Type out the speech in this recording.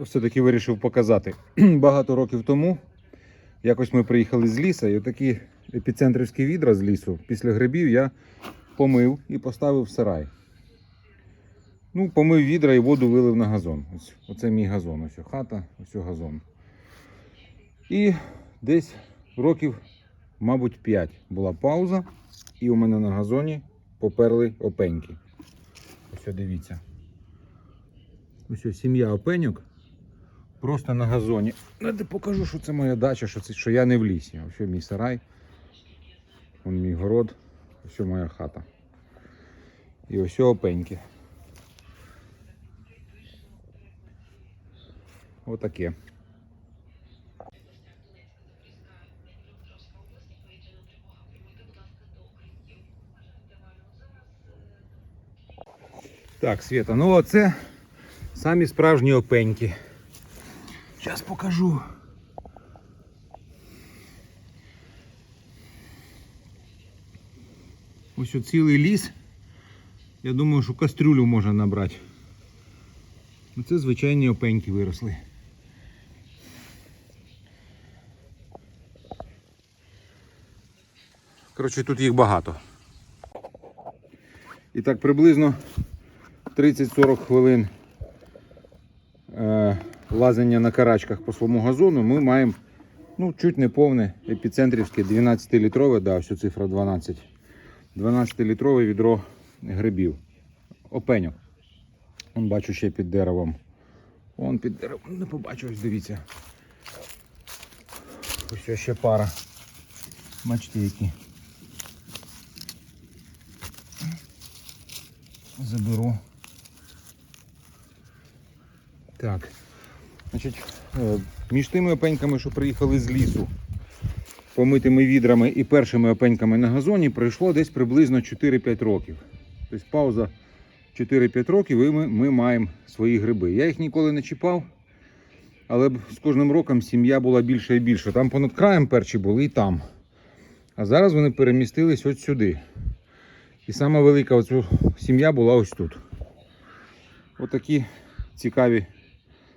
все-таки вирішив показати. Багато років тому якось ми приїхали з лісу, і отакі епіцентрівські відра з лісу після грибів я помив і поставив в сарай. Ну, помив відра і воду вилив на газон. Ось, оце мій газон. Ось хата, ось газон. І десь років, мабуть, 5 була пауза, і у мене на газоні поперли опеньки. Ось дивіться. Ось сім'я опеньок. Просто на газоні. Ну, Я покажу, що це моя дача, що, це, що я не в лісі. Ось мій сарай. Вон мій город. Ось моя хата. І ось опеньки. Отаке. Так, Света, ну оце самі справжні опеньки. Зараз покажу. Ось цілий ліс. Я думаю, що кастрюлю можна набрати. Оце звичайні опеньки виросли. Коротше, тут їх багато. І так приблизно 30-40 хвилин лазення на карачках по своєму газону ми маємо ну, чуть не повне епіцентрівське 12-літрове, да, ось цифра 12. 12-літрове відро грибів. Опеньок. Вон бачу ще під деревом. Вон під деревом. Не побачу, ось дивіться. Ось ще пара. Бачите які. Заберу. Так. Значить, е, між тими опеньками, що приїхали з лісу, помитими відрами і першими опеньками на газоні, пройшло десь приблизно 4-5 років. Тобто пауза 4-5 років і ми, ми маємо свої гриби. Я їх ніколи не чіпав, але з кожним роком сім'я була більше і більше. Там понад краєм перші були і там. А зараз вони перемістились от сюди. І сама велика сім'я була ось тут. Отакі цікаві